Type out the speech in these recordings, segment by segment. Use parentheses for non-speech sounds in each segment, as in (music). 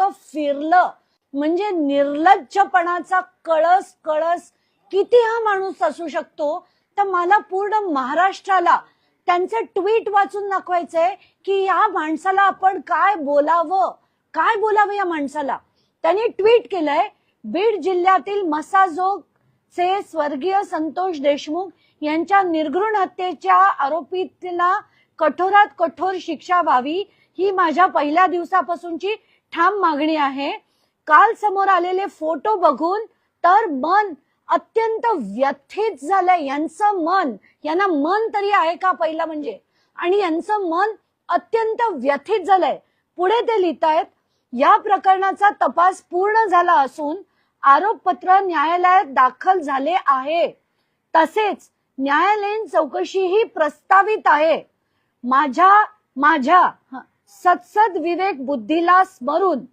इतकं फिरलं. म्हणजे निर्लज्जपणाचा कळस कळस किती हा माणूस असू शकतो? तर मला पूर्ण महाराष्ट्राला त्यांचं ट्विट वाचून दाखवायचंय की या माणसाला आपण काय बोलावं? काय बोलावं या माणसाला? त्यांनी ट्विट केलंय बीड जिल्ह्यातील मसाजोग चे स्वर्गीय संतोष देशमुख यांच्या निर्घृण हत्येच्या आरोपीला कठोरात कठोर शिक्षा व्हावी ही माझ्या पहिल्या दिवसापासूनची ठाम मागणी आहे. काल समोर आलेले फोटो बघून तर मन अत्यंत व्यथित झालंय. यांचं मन यांना मन तरी आहे का पहिला म्हणजे? आणि यांचं मन अत्यंत व्यथित झालंय. पुढे ते लिहितायत या प्रकरणाचा तपास पूर्ण झाला असून आरोपपत्र न्यायालयात दाखल झाले आहे. तसेच न्यायालयीन चौकशीही प्रस्तावित आहे. माझ्या माझ्या सत्सद विवेक बुद्धीला स्मरून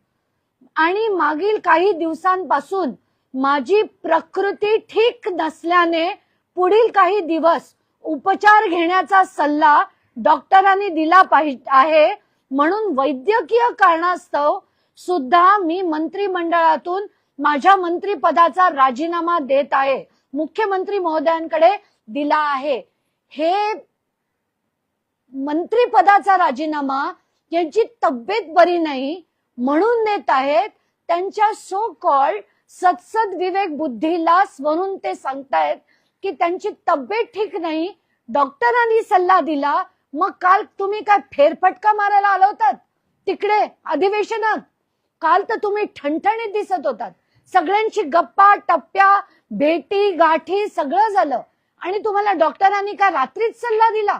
आणि मागील काही दिवसांपासून माझी प्रकृती ठीक नसल्याने पुढील काही दिवस उपचार घेण्याचा सल्ला डॉक्टरांनी दिला पाहिजे आहे. म्हणून वैद्यकीय कारणास्तव सुद्धा मी मंत्रिमंडळातून माझ्या मंत्रिपदाचा राजीनामा देत आहे. मुख्यमंत्री महोदयांकडे दिला आहे. हे मंत्रिपदाचा राजीनामा यांची तब्येत बरी नाही म्हणून देत आहेत त्यांच्या सो कॉल्ड सत्सद विवेक बुद्धीला म्हणून ते सांगतायत की त्यांची तब्येत ठीक नाही डॉक्टरांनी सल्ला दिला मग काल तुम्ही काय फेरफटका मारायला आला होतात तिकडे अधिवेशनात. काल तर तुम्ही ठणठणीत दिसत होतात. सगळ्यांची गप्पा टप्प्या भेटी गाठी सगळं झालं. आणि तुम्हाला डॉक्टरांनी का रात्रीच सल्ला दिला?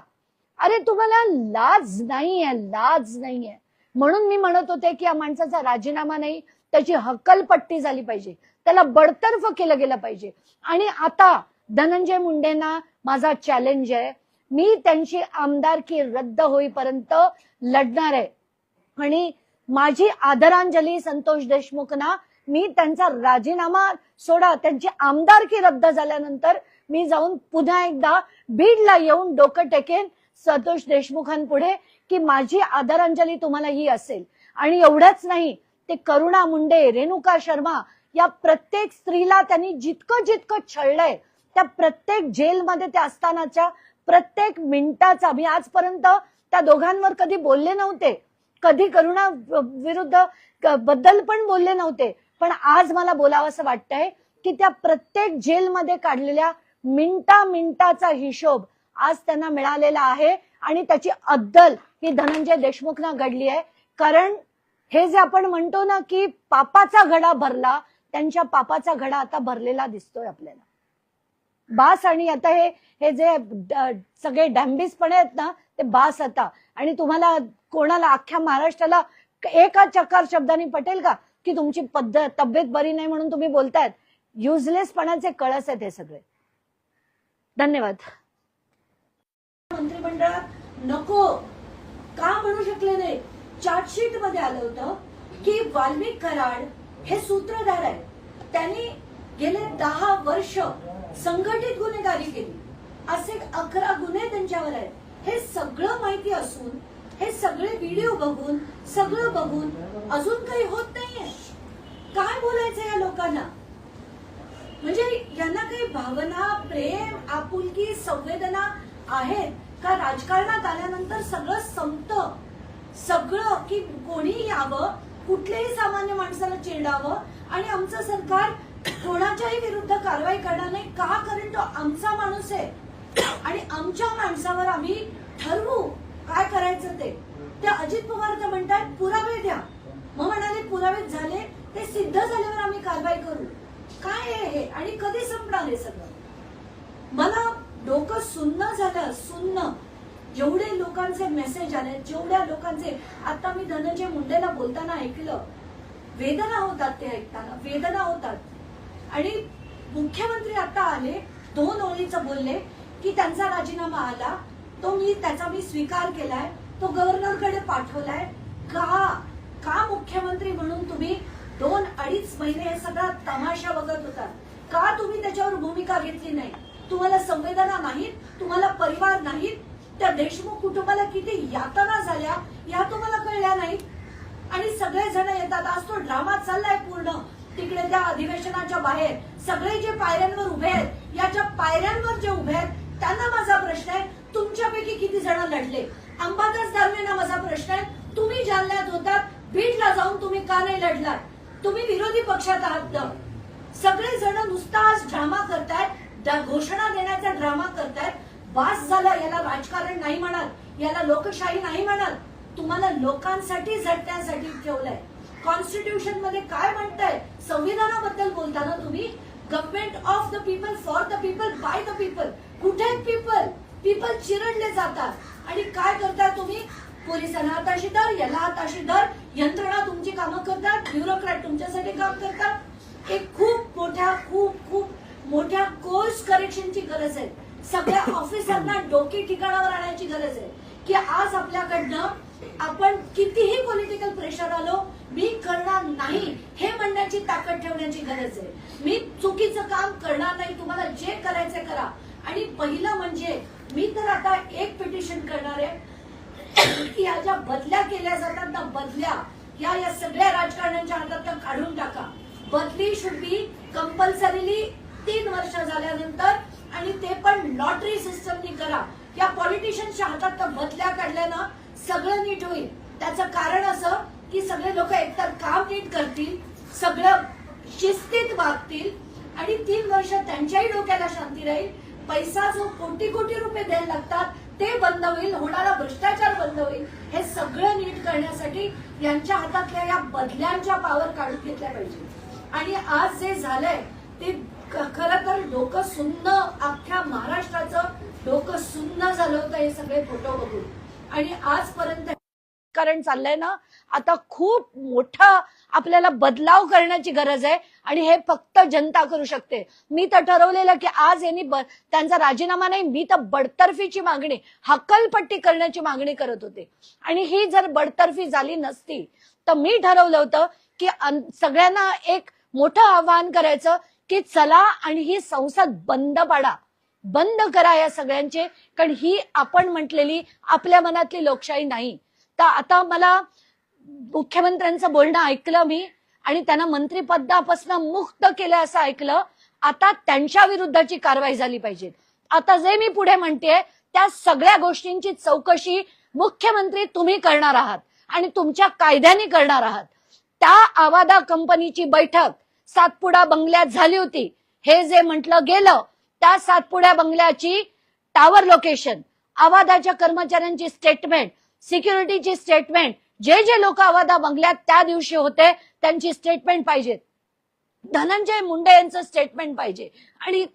अरे तुम्हाला लाज नाहीये लाज नाहीये. म्हणून मी म्हणत होते की या माणसाचा राजीनामा नाही त्याची हक्कलपट्टी झाली पाहिजे. त्याला बडतर्फ केलं गेलं पाहिजे. आणि आता धनंजय मुंडेंना माझा चॅलेंज आहे. मी त्यांची आमदारकी रद्द होईपर्यंत लढणार आहे. आणि माझी आदरांजली संतोष देशमुखना मी त्यांचा राजीनामा सोडा त्यांची आमदारकी रद्द झाल्यानंतर मी जाऊन पुन्हा एकदा बीडला येऊन डोकं टेकेन संतोष देशमुखांपुढे की माझी आदरांजली तुम्हाला ही असेल. आणि एवढंच नाही ते करुणा मुंडे रेणुका शर्मा या प्रत्येक स्त्रीला त्यांनी जितकं जितकं छळलंय त्या प्रत्येक जेलमध्ये त्या असतानाच्या प्रत्येक मिनिटाचा मी आजपर्यंत त्या दोघांवर कधी बोलले नव्हते. कधी करुणा विरुद्धबद्दल पण बोलले नव्हते. पण आज मला बोलावं असं वाटतंय की त्या प्रत्येक जेलमध्ये काढलेल्या मिनिटा मिनिटाचा हिशोब आज त्यांना मिळालेला आहे आणि त्याची अद्दल ही धनंजय देशमुखना घडली आहे. कारण हे जे आपण म्हणतो ना की पापाचा घडा भरला त्यांच्या पापाचा घडा आता भरलेला दिसतोय आपल्याला. बास आणि आता हे हे जे सगळे डॅम्बीसपणे आहेत ना ते बास आता. आणि तुम्हाला कोणाला अख्ख्या महाराष्ट्राला एका चकार शब्दाने पटेल का? की तुमची पद्धत तब्येत बरी नाही म्हणून तुम्ही बोलतायत. युजलेसपणाचे कळस आहेत हे सगळे. धन्यवाद. मंत्रिमंडळात नको. का म्हणू शकले नाही? चार्जशीटमध्ये आलं होतं की वाल्मिक कराड हे सूत्रधार आहे त्यांनी गेले दहा वर्ष संघटित गुन्हेगारी केली. असे अकरा गुन्हे त्यांच्यावर आहेत. हे सगळं माहिती असून हे सगळे व्हिडिओ बघून सगळं बघून अजून काही होत नाहीये. काय बोलायचं या लोकांना? म्हणजे यांना काही भावना प्रेम आपुलकी संवेदना आहेत. का राजकारणात आल्यानंतर सगळं संपतं? सगळं की कोणी यावं कुठल्याही सामान्य माणसाला चिरडावं आणि आमचं सरकार कोणाच्याही विरुद्ध कारवाई करणार नाही. का? कारण तो आमचा माणूस आहे. आणि आमच्या माणसावर आम्ही ठरवू काय करायचं ते. ते अजित पवार तर म्हणतात पुरावे द्या. मग म्हणाले पुरावे झाले ते सिद्ध झाल्यावर आम्ही कारवाई करू. काय हे? आणि कधी संपणार हे सगळं? मला डोकं सुन्न झालं सुन्न. जेवढे लोकांचे मेसेज आले जेवढ्या लोकांचे आता मी धनंजय मुंडेला बोलताना ऐकलं. वेदना होतात ते ऐकताना वेदना होतात. आणि मुख्यमंत्री आता आले दोन ओळीचं बोलले की त्यांचा राजीनामा आला तो मी त्याचा मी स्वीकार केलाय तो गव्हर्नरकडे पाठवलाय. का? का मुख्यमंत्री म्हणून तुम्ही दोन अडीच महिने हे सगळा तमाशा बघत होता का तुम्ही त्याच्यावर भूमिका घेतली नाही? तुम्हाला संवेदना नाहीत तुम्हाला परिवार नाहीत त्या देशमुख कुटुंबाला किती यातना झाल्या या तुम्हाला कळल्या नाहीत. आणि सगळे जण येतात आज तो ड्रामा चाललाय पूर्ण. तिकडे त्या अधिवेशनाच्या बाहेर सगळे जे पायऱ्यांवर उभे आहेत याच्या पायऱ्यांवर जे उभे आहेत त्यांना माझा प्रश्न आहे तुमच्यापैकी किती जण लढले? अंबादास दानवेंना माझा प्रश्न आहे तुम्ही जालन्यात होतात बीडला जाऊन तुम्ही का नाही लढलात? तुम्ही विरोधी पक्षात आहात सगळे जण नुसता त्या घोषणा देण्याचा ड्रामा करतायत बास झाला याला राजकारण नाही म्हणाल याला लोकशाही नाही म्हणाल तुम्हाला लोकांसाठी झटण्यासाठी ठेवलंय. कॉन्स्टिट्यूशनमध्ये काय म्हणताय? संविधानाबद्दल बोलताना तुम्ही government of the people for the people by the people कुठे पीपल पीपल चिरडले जातात. आणि काय करताय तुम्ही? पोलिसांना हाताशी धर याला हाताशी धर यंत्रणा तुमची कामं करतात ब्युरोक्रॅट तुमच्यासाठी काम करतात. एक खूप मोठ्या खूप खूप मोठ्या कोर्स करेक्शनची गरज आहे. सगळ्या ऑफिसरना डोके ठिकाणावर आणायची गरज आहे. की आज आपल्याकडनं आपण कितीही पॉलिटिकल प्रेशर आलो मी करणार नाही हे म्हणण्याची ताकद ठेवण्याची गरज आहे. मी चुकीचं काम करणार नाही तुम्हाला जे करायचं करा. आणि पहिलं म्हणजे मी तर आता एक पिटिशन करणार आहे. की या ज्या बदल्या केल्या जातात ना बदल्या या या सगळ्या राजकारण्यांच्या हातात काढून टाका. बदली शुड बी कंपल्सरीली तीन वर्ष झाल्यानंतर आणि ते पण लॉटरी सिस्टमनी करा. या पॉलिटिशियनच्या हातात त्या बदल्या काढल्यानं सगळं नीट होईल. त्याचं कारण असं की सगळे लोक एकतर काम नीट करतील सगळं शिस्तीत वागतील आणि तीन वर्ष त्यांच्याही डोक्याला शांती राहील. पैसा जो कोटी कोटी रुपये द्यायला लागतात ते बंद होईल होणारा भ्रष्टाचार बंद होईल हे सगळं नीट करण्यासाठी यांच्या हातातल्या या बदल्यांच्या पावर काढून घेतल्या पाहिजे. आणि आज जे झालंय ते खर तर डोकं सुन्न अख्ख्या महाराष्ट्राचं डोकं सुन्न झालं होतं हे सगळे फोटो बघून. आणि आजपर्यंत कारण चाललंय ना आता खूप मोठा आपल्याला बदलाव करण्याची गरज आहे आणि हे फक्त जनता करू शकते. मी तर ठरवलेलं की आज यांनी त्यांचा राजीनामा नाही मी तर बडतर्फीची मागणी हकलपट्टी करण्याची मागणी करत होते. आणि ही जर बडतर्फी झाली नसती तर मी ठरवलं होतं की सगळ्यांना एक मोठं आवाहन करायचं की चला आणि ही संसद बंद पाडा. बंद करा या सगळ्यांचे कारण ही आपण म्हटलेली आपल्या मनातली लोकशाही नाही. तर आता मला मुख्यमंत्र्यांचं बोलणं ऐकलं मी आणि त्यांना मंत्रिपदापासून मुक्त केलं असं ऐकलं आता त्यांच्या विरुद्धची कारवाई झाली पाहिजे. आता जे मी पुढे म्हणते त्या सगळ्या गोष्टींची चौकशी मुख्यमंत्री तुम्ही करणार आहात आणि तुमच्या कायद्याने करणार आहात. त्या आवादा कंपनीची बैठक सातपुडा बंगल्यात झाली होती. हे जे म्हटलं गेलं त्या सातपुड्या बंगल्याची टावर लोकेशन आवादाच्या कर्मचाऱ्यांची स्टेटमेंट सिक्युरिटीची स्टेटमेंट जे जे लोक आवादा बंगल्यात त्या दिवशी होते त्यांची स्टेटमेंट पाहिजे. धनंजय मुंडे यांचं स्टेटमेंट पाहिजे. आणि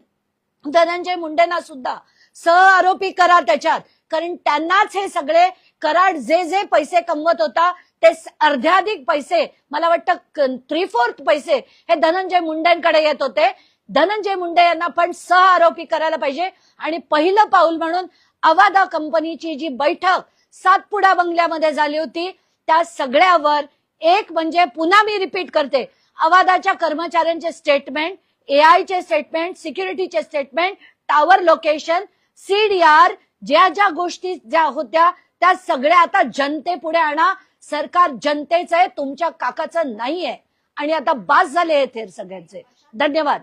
धनंजय मुंडेंना सुद्धा सहआरोपी करा त्याच्यात. कारण त्यांनाच हे सगळे कराड जे जे पैसे कमवत होता ते अर्ध्याधिक पैसे मला वाटतं थ्री फोर्थ पैसे हे धनंजय मुंडेंकडे येत होते. धनंजय मुंडे यांना पण सह आरोपी करायला पाहिजे. आणि पहिलं पाऊल म्हणून अवादा कंपनीची जी बैठक सातपुडा बंगल्यामध्ये झाली होती त्या सगळ्यावर एक म्हणजे पुन्हा मी रिपीट करते. अवादाच्या कर्मचाऱ्यांचे स्टेटमेंट एआयचे स्टेटमेंट सिक्युरिटीचे स्टेटमेंट टावर लोकेशन सीडीआर ज्या ज्या गोष्टी ज्या होत्या त्या सगळ्या आता जनतेपुढे आणा. सरकार जनतेचं आहे तुमच्या काकाचं नाहीये. आणि आता बास झाले आहेत हे सगळ्यांचे. धन्यवाद.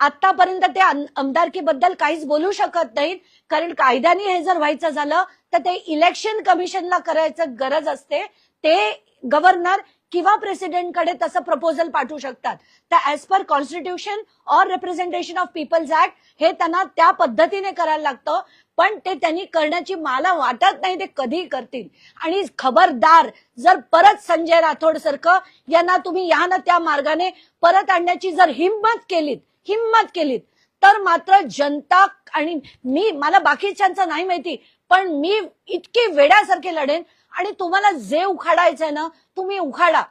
आतापर्यंत ते आमदारकीबद्दल काहीच बोलू शकत नाहीत. कारण कायद्याने हे जर व्हायचं झालं तर ते इलेक्शन कमिशनला करायचं गरज असते. ते गव्हर्नर किंवा प्रेसिडेंटकडे तसं प्रपोजल पाठवू शकतात. तर as per constitution or representation of peoples act हे त्यांना त्या पद्धतीने करायला लागतं पण ते त्यांनी करण्याची मला वाटत नाही ते कधी करतील. आणि खबरदार जर परत संजय राठोड सारखं यांना तुम्ही या ना त्या मार्गाने परत आणण्याची जर हिंमत केलीत हिंमत केलीत तर मात्र जनता आणि मी मला बाकीच्यांचं नाही माहिती पण मी इतके वेड्यासारखे लढेन आणि तुम्हाला जे उखाडायचंय ना तुम्ही उखाडा.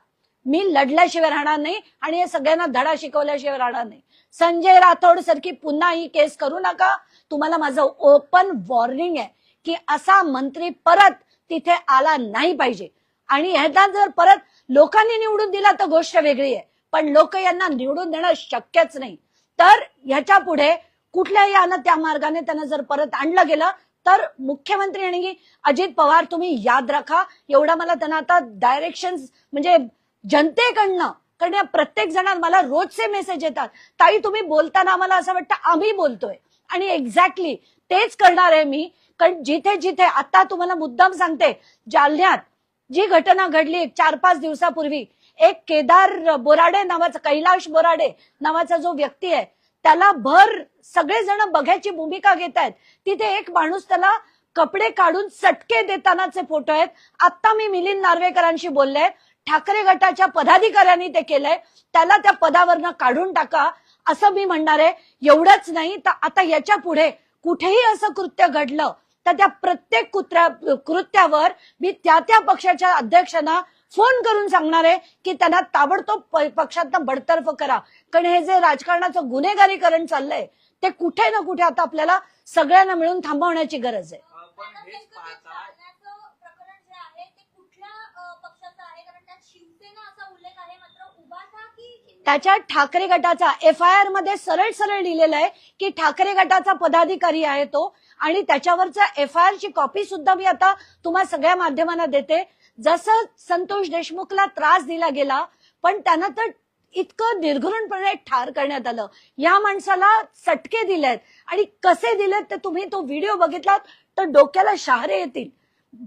मी लढल्याशिवाय राहणार नाही आणि या सगळ्यांना धडा शिकवल्याशिवाय राहणार नाही. संजय राठोड सारखी पुन्हा ही केस करू नका. तुम्हाला माझं ओपन वॉर्निंग आहे की असा मंत्री परत तिथे आला नाही पाहिजे. आणि ह्याला जर परत लोकांनी निवडून दिला तर गोष्ट वेगळी आहे. पण लोक यांना निवडून देणं शक्यच नाही. तर ह्याच्या पुढे कुठल्याही यानं त्या मार्गाने त्यांना जर परत आणलं गेलं तर मुख्यमंत्री आणि अजित पवार तुम्ही याद राखा. एवढा मला त्यांना आता डायरेक्शन म्हणजे जनतेकडनं कारण या प्रत्येक जणांना मला रोजचे मेसेज येतात. ताई तुम्ही बोलताना आम्हाला असं वाटतं आम्ही बोलतोय. आणि एक्झॅक्टली तेच करणार आहे मी. कारण जिथे जिथे आता तुम्हाला मुद्दाम सांगते जालन्यात जी घटना घडली चार पाच दिवसापूर्वी एक केदार बोराडे नावाचा कैलाश बोराडे नावाचा जो व्यक्ती आहे त्याला भर सगळेजण बघायची भूमिका घेत आहेत. तिथे एक माणूस त्याला कपडे काढून चटके देतानाचे फोटो आहेत. आता मी मिलिंद नार्वेकरांशी बोलले ठाकरे गटाच्या पदाधिकाऱ्यांनी ते केलंय. त्याला त्या पदावरनं काढून टाका असं मी म्हणणार आहे. एवढंच नाही तर आता याच्यापुढे कुठेही असं कृत्य घडलं तर त्या प्रत्येक कुत्र्या कृत्यावर मी त्या त्या पक्षाच्या अध्यक्षांना फोन करून सांगणार आहे की त्यांना ताबडतोब पक्षातनं बडतर्फ करा. कारण हे जे राजकारणाचं गुन्हेगारीकरण चाललंय ते कुठे ना कुठे आता आपल्याला सगळ्यांना मिळून थांबवण्याची गरज आहे पण आता हेच नेमकं ते पाहता जालन्याचं प्रकरण जे आहे ते कुठल्या अ, पक्षाचं आहे कारण त्यात शिवसेना असा उल्लेख आहे मात्र उभाठा की इंडिया त्याच्यात ठाकरे गटाचा एफ आय आरमध्ये सरळ सरळ लिहिलेलं आहे की ठाकरे गटाचा पदाधिकारी आहे तो. आणि त्याच्यावरचा एफ आय आर ची कॉपी सुद्धा मी आता तुम्हाला सगळ्या माध्यमांना देते. जसं संतोष देशमुखला त्रास दिला गेला पण त्यांना तर इतकं निर्घृणपणे ठार करण्यात आलं. या माणसाला चटके दिलेत. आणि कसे दिलेत ते तुम्ही तो व्हिडिओ बघितलात तर डोक्याला शहारे येतील.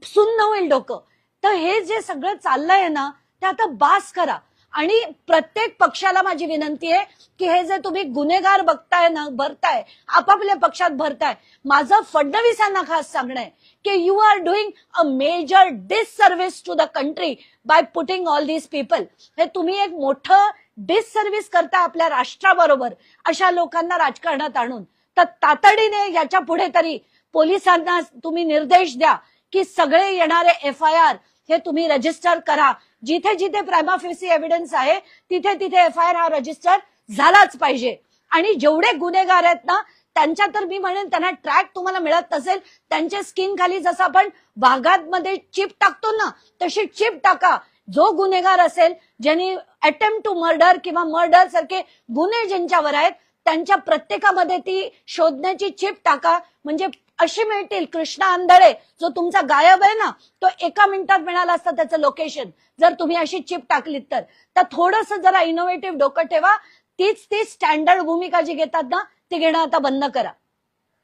सुन्न होईल डोकं. तर हे जे सगळं चाललंय ना ते आता बास करा. आणि प्रत्येक पक्षाला माझी विनंती आहे की हे जे तुम्ही गुन्हेगार बघताय ना भरताय आपापल्या पक्षात भरताय माझं फडणवीसांना खास सांगणं आहे की you are doing a major disservice to the country by putting all these people हे तुम्ही एक मोठं डिससर्व्हिस करताय आपल्या राष्ट्राबरोबर अशा लोकांना राजकारणात आणून. तर तातडीने याच्यापुढे तरी पोलिसांना तुम्ही निर्देश द्या की सगळे येणारे एफ आय आर हे तुम्ही रजिस्टर करा. जिथे जिथे प्रायमाफेसी एव्हिडन्स आहे तिथे तिथे एफ आय आर हा रजिस्टर झालाच पाहिजे. आणि जेवढे गुन्हेगार आहेत ना त्यांच्या तर मी म्हणेन त्यांना ट्रॅक तुम्हाला मिळत नसेल त्यांच्या स्किन खाली जसं आपण भागांमध्ये चिप टाकतो ना तशी चिप टाका. जो गुन्हेगार असेल ज्यांनी अटेम्प्ट टू मर्डर किंवा मर्डर सारखे गुन्हे ज्यांच्यावर आहेत त्यांच्या प्रत्येकामध्ये ती शोधण्याची चिप टाका. म्हणजे अशी मिळतील. कृष्णा आंधळे जो तुमचा गायब आहे ना तो एका मिनिटात मिळाला असता त्याचं लोकेशन जर तुम्ही अशी चिप टाकलीत तर. तर थोडस जरा इनोव्हेटिव्ह डोकं ठेवा. तीच ती स्टँडर्ड भूमिका जी घेतात ना ती घेणं आता बंद करा.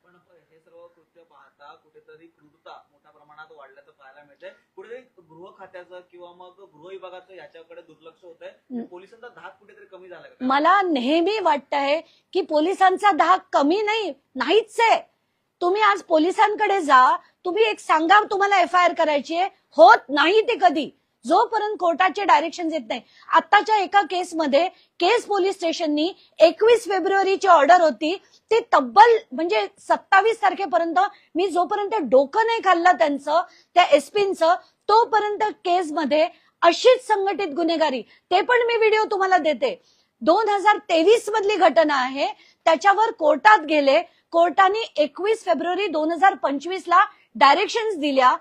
पण हे सर्व कृत्य पाहता कुठेतरी क्रूरता मोठ्या प्रमाणात वाढल्याचं पाहायला मिळतंय. कुठेतरी गृह खात्याचं किंवा मग गृह विभागाचं याच्याकडे दुर्लक्ष होत आहे पोलिसांचा धाक कुठेतरी कमी झाला का? मला नेहमी वाटतंय की पोलिसांचा धाक कमी नाही नाहीच आहे. तुम्ही आज पोलिसांकडे जा तुम्ही एक सांगा तुम्हाला एफ आय आर करायची आहे. होत नाही ते कधी. जोपर्यंत कोर्टाचे डायरेक्शन येत नाही. आताच्या एका केसमध्ये केस पोलीस स्टेशननी एकवीस फेब्रुवारीची ऑर्डर होती. ती तब्बल म्हणजे सत्तावीस तारखेपर्यंत मी जोपर्यंत डोकं नाही खाल्लं त्यांचं त्या एसपींचं तोपर्यंत केसमध्ये अशीच संघटित गुन्हेगारी. ते पण मी व्हिडिओ तुम्हाला देते. दोन हजार तेवीस मधली घटना आहे. त्याच्यावर कोर्टात गेले. कोर्टाने एकवीस फेब्रुवारी दोन हजार पंचवीस ला डायरेक्शन दिल्या.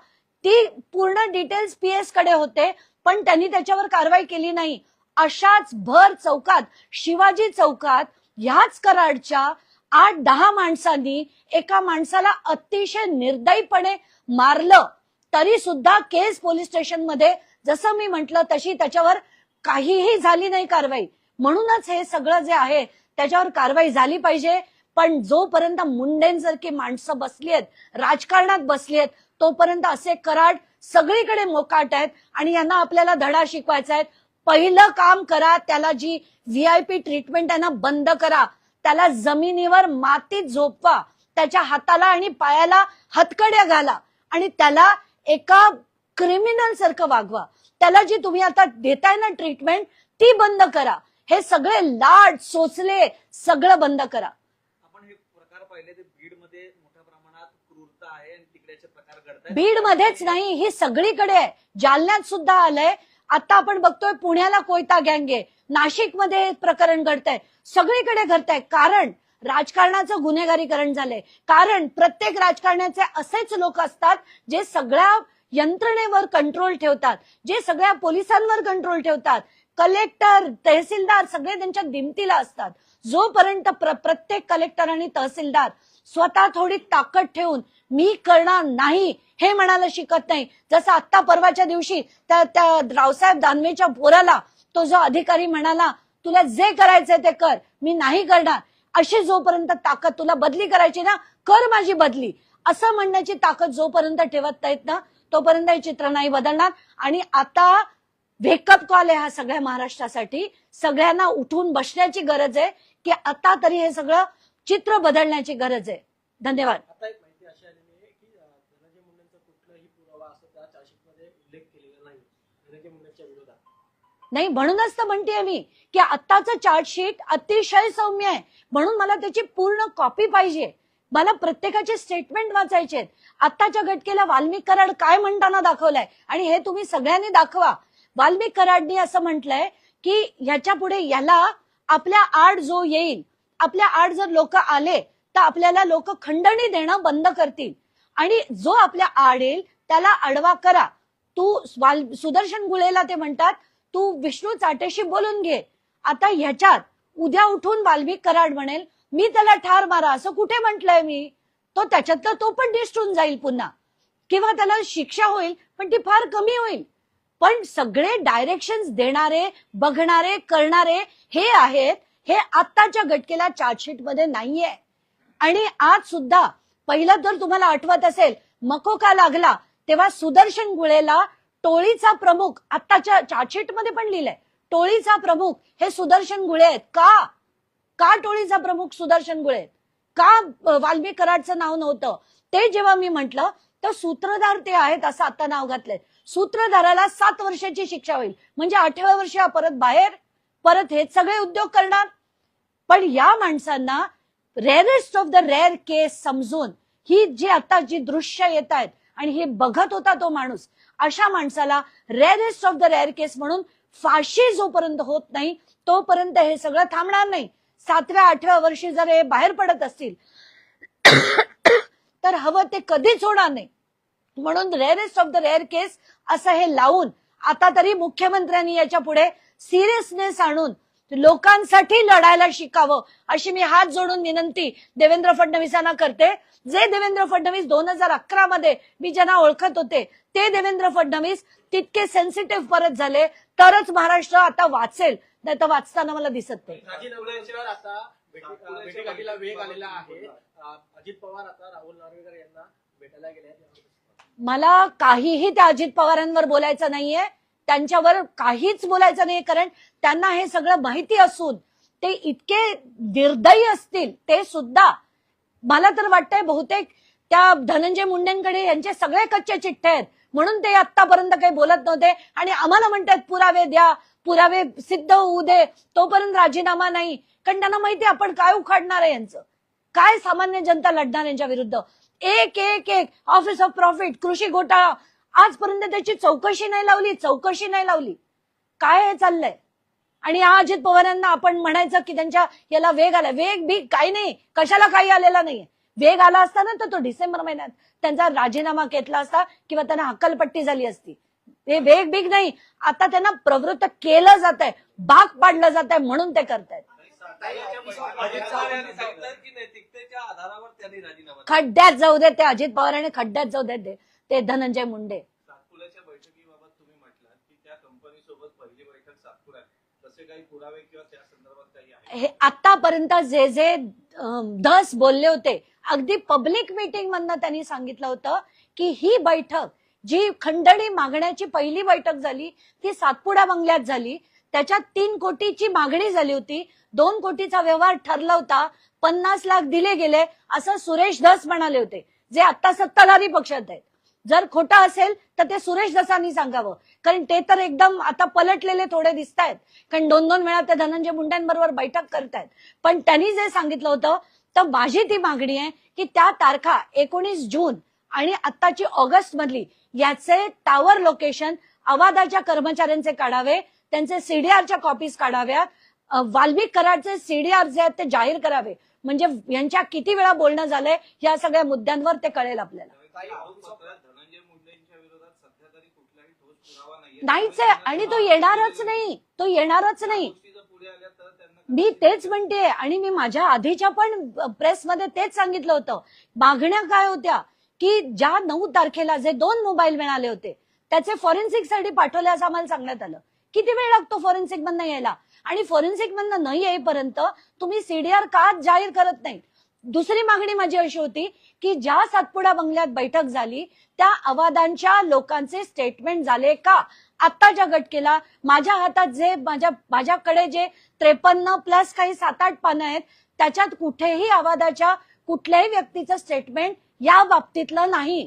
ती पूर्ण डिटेल्स पीएसकडे होते पण त्यांनी त्याच्यावर कारवाई केली नाही. अशाच भर चौकात शिवाजी चौकात ह्याच कराडच्या आठ दहा माणसांनी एका माणसाला अतिशय निर्दयीपणे मारलं. तरी सुद्धा केस पोलीस स्टेशनमध्ये जसं मी म्हंटल तशी त्याच्यावर काहीही झाली नाही कारवाई. म्हणूनच हे सगळं जे आहे त्याच्यावर कारवाई झाली पाहिजे. पण जोपर्यंत मुंडेंसारखी माणसं बसली आहेत राजकारणात बसली आहेत तोपर्यंत असे कराड सगळीकडे मोकाट आहेत आणि यांना आपल्याला धडा शिकवायचा आहे. पहिलं काम करा त्याला जी व्हीआयपी ट्रीटमेंट आहे ना बंद करा. त्याला जमिनीवर मातीत झोपवा. त्याच्या हाताला आणि पायाला हतकड्या घाला आणि त्याला एका क्रिमिनल सारखं वागवा. त्याला जी तुम्ही आता देताय ना ट्रीटमेंट ती बंद करा. हे सगळे लाड सोचले सगळं बंद करा. पाहिले ते बीडमध्ये मोठ्या प्रमाणात क्रूरता आहे आणि तिकडेचे प्रकार घडतात बीड मध्येच नाही ही सगळीकडे आहे. जालन्यात सुद्धा आलंय. आता आपण बघतोय पुण्याला कोयता गँग आहे. नाशिकमध्ये प्रकरण घडतंय. सगळीकडे घडतंय. कारण राजकारणाचं गुन्हेगारीकरण झालंय. कारण प्रत्येक राजकारण्याचे असेच लोक असतात जे सगळ्या यंत्रणेवर कंट्रोल ठेवतात. जे सगळ्या पोलिसांवर कंट्रोल ठेवतात. कलेक्टर तहसीलदार सगळे त्यांच्या दिमतीला असतात. जोपर्यंत प्र- प्रत्येक कलेक्टर आणि तहसीलदार स्वतः थोडी ताकद ठेवून मी करणार नाही हे म्हणायला शिकत नाही जसं आत्ता परवाच्या दिवशी त्या त्या रावसाहेब दानवेच्या पोराला तो जो अधिकारी म्हणाला तुला जे करायचंय ते कर मी नाही करणार. अशी जोपर्यंत ताकद तुला बदली करायची ना कर माझी बदली. असं म्हणण्याची ताकद जोपर्यंत ठेवत नाहीत ना तोपर्यंत हे चित्र नाही बदलणार. आणि आता वेकअप कॉल आहे हा सगळ्या महाराष्ट्रासाठी. सगळ्यांना उठून बसण्याची गरज आहे की आता तरी हे सगळं चित्र बदलण्याची गरज आहे. धन्यवाद. नाही. म्हणूनच तर म्हणतेय मी की आत्ताचं चार्जशीट अतिशय सौम्य आहे. म्हणून मला त्याची पूर्ण कॉपी पाहिजे. मला प्रत्येकाचे स्टेटमेंट वाचायचे आहेत आत्ताच्या घटकेला वाल्मिक कराड काय म्हणताना दाखवलंय? आणि हे तुम्ही सगळ्यांनी दाखवा. वाल्मिक कराडनी असं म्हटलंय की ह्याच्या पुढे याला आपल्या आड जो येईल आपल्या आड जर लोक आले तर आपल्याला लोक खंडणी देणं बंद करतील. आणि जो आपल्या आड येईल त्याला आडवा करा. तू सुदर्शन गुळेला ते म्हणतात तू विष्णू चाटेशी बोलून घे. आता ह्याच्यात उद्या उठून वाल्मिक कराड म्हणेल मी त्याला ठार मारा असं कुठे म्हटलंय मी? तो त्याच्यातला तो पण निष्ठून जाईल पुन्हा. किंवा त्याला शिक्षा होईल पण ती फार कमी होईल. पण सगळे डायरेक्शन देणारे बघणारे करणारे हे आहेत हे आत्ताच्या घटकेला चार्जशीटमध्ये नाहीये. आणि आज सुद्धा पहिलं तर तुम्हाला आठवत असेल मकोका लागला तेव्हा सुदर्शन गुळेला टोळीचा प्रमुख आत्ताच्या चार्जशीटमध्ये पण लिहिलंय टोळीचा प्रमुख हे सुदर्शन गुळे आहेत. का? का टोळीचा प्रमुख सुदर्शन गुळे आहेत? का वाल्मी कराडचं नाव नव्हतं? ते जेव्हा मी म्हंटल तर सूत्रधार ते आहेत असं आता नाव घातलंय. सूत्रधाराला सात वर्षाची शिक्षा होईल. म्हणजे आठव्या वर्षी हा परत बाहेर परत हे सगळे उद्योग करणार. पण या माणसांना rarest of the rare case समजून ही जी आता जी दृश्य येत आहेत आणि हे बघत होता तो माणूस अशा माणसाला rarest of the rare case म्हणून फाशी जोपर्यंत होत नाही तोपर्यंत हे सगळं थांबणार नाही. सातव्या आठव्या वर्षी जर हे बाहेर पडत असतील (coughs) तर हवं ते कधीच होणार नाही. म्हणून rarest of the rare case असं हे लावून आता तरी मुख्यमंत्र्यांनी याच्यापुढे सिरियसनेस आणून लोकांसाठी लढायला शिकावं अशी मी हात जोडून विनंती देवेंद्र फडणवीसांना करते. जे देवेंद्र फडणवीस दोन हजार अकरा मध्ये मी ज्यांना ओळखत होते ते देवेंद्र फडणवीस तितके सेन्सिटिव्ह परत झाले तरच महाराष्ट्र आता वाचेल नाही तर वाचताना मला दिसत नाही. अजित पवार आता राहुल नार्वेकर यांना भेटायला गेले आहेत. मला काहीही त्या अजित पवारांवर बोलायचं नाहीये. त्यांच्यावर काहीच बोलायचं नाही कारण त्यांना हे सगळं माहिती असून ते इतके निर्दयी असतील ते सुद्धा. मला तर वाटतंय बहुतेक त्या धनंजय मुंडेंकडे यांचे सगळे कच्चे चिठ्ठे आहेत. म्हणून ते आतापर्यंत काही बोलत नव्हते. आणि आम्हाला म्हणतात पुरावे द्या पुरावे सिद्ध होऊ दे तोपर्यंत राजीनामा नाही. कारण त्यांना माहिती आपण काय उखाडणार आहे यांचं? काय सामान्य जनता लढणार यांच्या विरुद्ध? एक एक एक. ऑफिस ऑफ प्रॉफिट कृषी घोटाळा. आजपर्यंत त्याची चौकशी नाही लावली चौकशी नाही लावली. काय हे चाललंय? आणि या अजित पवारांना आपण म्हणायचं की त्यांच्या याला वेग आला. वेग बी काही नाही. कशाला काही आलेला नाहीये. वेग आला असता ना तर तो डिसेंबर महिन्यात त्यांचा राजीनामा घेतला असता किंवा त्यांना हक्कलपट्टी झाली असती. ते वेग बिग नाही. आता त्यांना प्रवृत्त केलं जात आहे भाग पाडलं जात आहे म्हणून ते करतायत. खड्ड्यात जाऊ दे ते अजित पवार आणि खड्ड्यात जाऊ दे ते- धनंजय मुंडे. सातपुड्याच्या बैठकीबाबत तुम्ही म्हटलात की त्या कंपनी सोबत पहिली बैठक सातपुड्यात तसे काही पुरावे किंवा त्या संदर्भात काही आहे? हे आतापर्यंत जे जे धस बोलले होते अगदी पब्लिक मीटिंग मधनं त्यांनी सांगितलं होतं की ही बैठक जी खंडणी मागण्याची पहिली बैठक झाली ती सातपुडा बंगल्यात झाली. त्याच्यात तीन कोटीची मागणी झाली होती. दोन कोटीचा व्यवहार ठरला होता. पन्नास लाख दिले गेले असं सुरेश धस म्हणाले होते जे आता सत्ताधारी पक्षात आहेत. जर खोटं असेल तर ते सुरेश धसांनी सांगावं. कारण ते तर एकदम आता पलटलेले थोडे दिसत आहेत कारण दोन दोन वेळा ते धनंजय मुंडेंबरोबर बैठक करतायत. पण त्यांनी जे सांगितलं होतं तर माझी ती मागणी आहे की त्या तारखा एकोणीस जून आणि आत्ताची ऑगस्ट मधली याचे टावर लोकेशन अवादाच्या कर्मचाऱ्यांचे काढावे त्यांचे सीडीआरच्या कॉपीज काढाव्यात. वाल्मिक कराडचे सीडीआर जे आहेत ते जाहीर करावे. म्हणजे यांच्या किती वेळा बोलणं झालंय या सगळ्या मुद्द्यांवर ते कळेल आपल्याला. नाहीच आहे आणि तो येणारच नाही. तो येणारच नाही. मी तेच म्हणते आणि मी माझ्या आधीच्या पण प्रेसमध्ये तेच सांगितलं होतं. मागण्या काय होत्या? की ज्या नऊ तारखेला जे दोन मोबाईल मिळाले होते त्याचे फॉरेन्सिकसाठी पाठवले असं आम्हाला सांगण्यात आलं. किती वेळ लागतो फॉरेन्सिक मधनं यायला? आणि फॉरेन्सिक मधनं नाही येईपर्यंत तुम्ही सीडीआर का जाहीर करत नाही दुसरी मागणी माझी अशी होती की ज्या सातपुडा बंगल्यात बैठक झाली त्या अवादांच्या लोकांचे स्टेटमेंट झाले का? आत्ताच्या घटकेला माझ्या हातात जे माझ्या माझ्याकडे जे त्रेपन्न प्लस काही सात आठ पानं आहेत त्याच्यात कुठेही अवादाच्या कुठल्याही व्यक्तीचं स्टेटमेंट या बाबतीतलं नाही.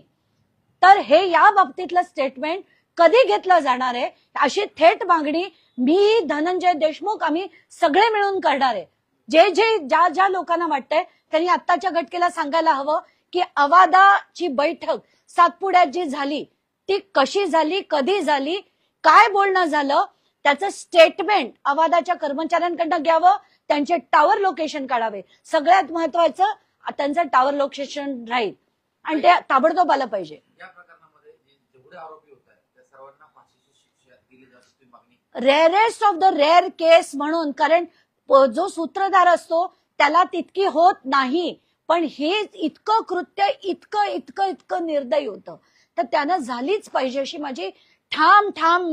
तर हे या बाबतीतलं स्टेटमेंट कधी घेतलं जाणार आहे? अशी थेट मागणी मी धनंजय देशमुख आम्ही सगळे मिळून करणार आहे. जे जे ज्या ज्या लोकांना वाटतंय त्यांनी आत्ताच्या घटकेला सांगायला हवं की अवादाची बैठक सातपुड्यात जी झाली ती कशी झाली कधी झाली काय बोलणं झालं त्याचं स्टेटमेंट अवादाच्या कर्मचाऱ्यांकडनं घ्यावं त्यांचे टावर लोकेशन काढावे. सगळ्यात महत्वाचं त्यांचं टावर लोकेशन राहील. आणि ते ताबडतोब आलं पाहिजे या प्रकरणामध्ये जे जेवढे आरोपी होत आहेत त्या सर्वांना फाशीची शिक्षा दिली जाण्याची तुम्ही मागणी rarest of the rare case म्हणून कारण जो सूत्रधार असतो त्याला तितकी होत नाही. पण हे इतकं कृत्य इतकं इतकं इतकं निर्दयी होतं. तर त्यानं झालीच पाहिजे अशी माझी ठाम ठाम